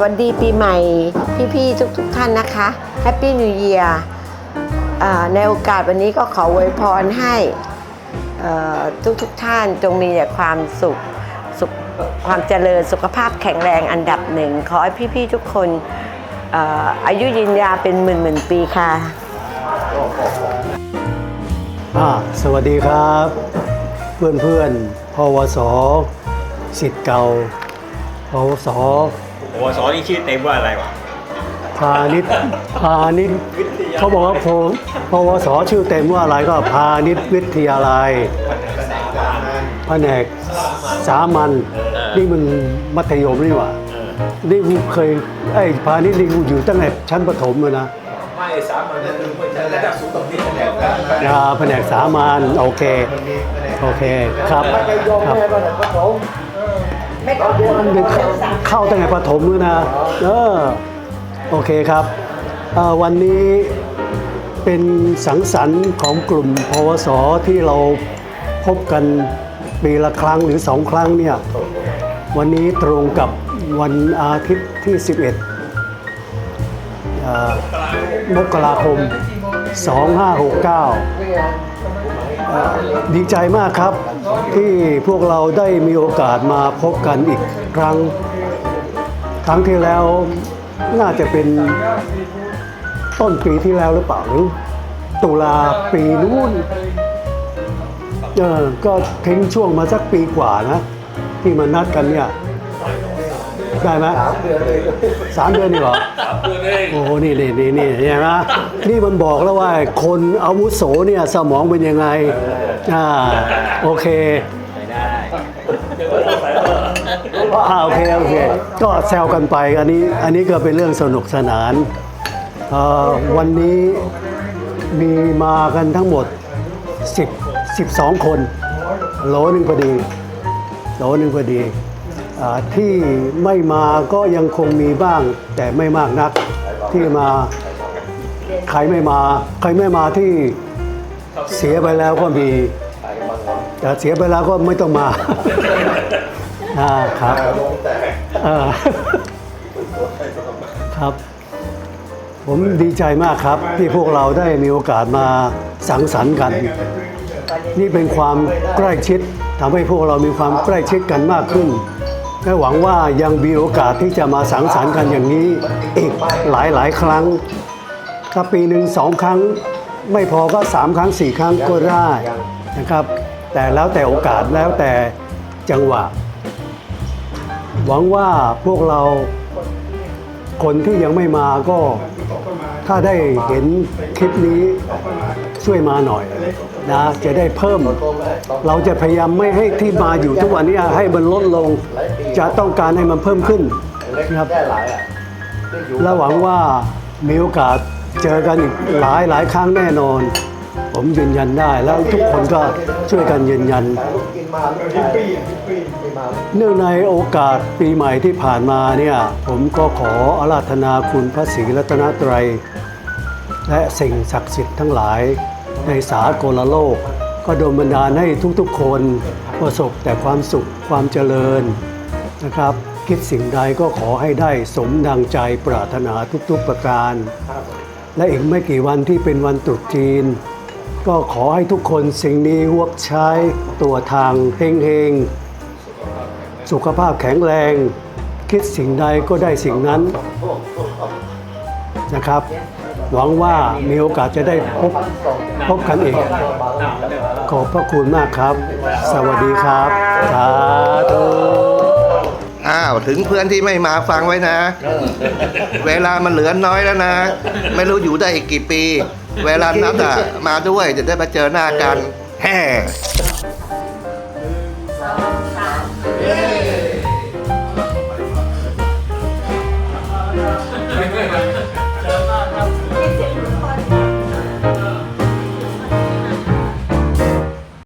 วัสดีปีใหม่พี่ๆทุกๆท่านนะคะแฮปปี้นิว e ย r ในโอกาสวันนี้ก็ขออวยพรให้ทุกๆท่านจงมีแต่ความสุขสุขความเจริญสุขภาพแข็งแรงอันดับหนึ่ง ขอให้พี่ๆทุกคนออายุยืนยาวเป็นหมื่นๆปีค่ะสวัสดีครับ เพื่อนเพื่อนๆพวส สิทธิ์เก่าพวส โอ้สอนี่ชื่อเต็มว่าอะไรวะพาณิชย์พาณิชย์เขาบอกว่าพพวสชื่อเต็มว่าอะไรก็พาณิชย์วิทยาลัยแผนกสามัญนี่มันมัธยมนี่หว่านี่กูเคยไอ้พาณิชย์นี่กูอยู่ตั้งแต่ชั้นประถมเลยนะไม่สามัญนั่นคือระดับสูงตรงนี้แหละอ่าแผนกสามัญโอเคโอเคครับครับ มันเป็นเข้าตั้งแต่ประถมเลยนะเออโอเคครับอ่อวันนี้เป็นสังสรรค์ของกลุ่มพวสที่เราพบกันปีละครั้งหรือสองครั้งเนี่ยวันนี้ตรงกับวันอาทิตย์ที่ 11เอ่อมกราคม 2569เอ่อ ดีใจมากครับ ที่พวกเราได้มีโอกาสมาพบกันอีกครั้ง ครั้งที่แล้วน่าจะเป็นต้นปีที่แล้วหรือเปล่าหรือตุลาปีนู้นเออก็ทิ้งช่วงมาสักปีกว่านะ ที่มานัดกันเนี่ย ได้ไหมสามเดือนนี่เหรอโอ้โหนี่นี่นี่นี่เห็นไหมนี่มันบอกแล้วว่าคนอาวุโสเนี่ยสมองเป็นยังไงอ่าโอเคอ่าโอเคโอเค ก็แซวกันไปอันนี้อันนี้ก็เป็นเรื่องสนุกสนานเอ่อวันนี้มีมากันทั้งหมด 10 12 คน โหลหนึ่งพอดีโหลหนึ่งพอดีอ่า ที่ไม่มาก็ยังคงมีบ้าง แต่ไม่มากนักที่มาใครไม่มา ใครไม่มาที่เสียไปแล้วก็มีแต่เสียไปแล้วก็ไม่ต้องมาอ่าครับครับ ผมดีใจมากครับ ที่พวกเราได้มีโอกาสมาสังสรรค์กัน นี่เป็นความใกล้ชิดทำให้พวกเรามีความใกล้ชิดกันมากขึ้น และหวังว่ายังมีโอกาสที่จะมาสังสรรค์กันอย่างนี้ อีกหลายหลายครั้ง ถ้าปีหนึ่งสองครั้งไม่พอก็สามครั้งสี่ครั้งก็ได้นะครับ แต่แล้วแต่โอกาสแล้วแต่จังหวะ หวังว่าพวกเราคนที่ยังไม่มาก็ ถ้าได้เห็นคลิปนี้ช่วยมาหน่อยนะจะได้เพิ่ม เราจะพยายามไม่ให้ที่มาอยู่ทุกวันนี้ให้มันลดลง จะต้องการให้มันเพิ่มขึ้นนะครับและหวังว่ามีโอกาสเจอกันอีกหลายหลายครั้งแน่นอน ผมยืนยันได้แล้วทุกคนก็ช่วยกันยืนยัน เนื่องในโอกาสปีใหม่ที่ผ่านมาเนี่ยผมก็ขออาราธนาคุณพระศรีรัตนตรัย และสิ่งศักดิ์สิทธิ์ทั้งหลายในสากลโลก ก็โดนบันดาลให้ทุกๆคนประสบแต่ความสุขความเจริญ นะครับ คิดสิ่งใดก็ขอให้ได้สมดังใจปรารถนาทุกๆประการ และอีกไม่กี่วันที่เป็นวันตรุษจีน ก็ขอให้ทุกคนสิ่งนี้วกใช้ตัวทางเฮงเฮงๆสุขภาพแข็งแรง คิดสิ่งใดก็ได้สิ่งนั้นนะครับ หวังว่ามีโอกาสจะได้พบพบกันอีก ขอบพระคุณมากครับ สวัสดีครับ สาธุาวถึงเพื่อนที่ไม่มาฟังไว้นะ เวลามันเหลือน้อยแล้วนะ ไม่รู้อยู่ได้อีกกี่ปี เวลานัดอะมาด้วยจะได้มาเจอหน้ากันแฮ่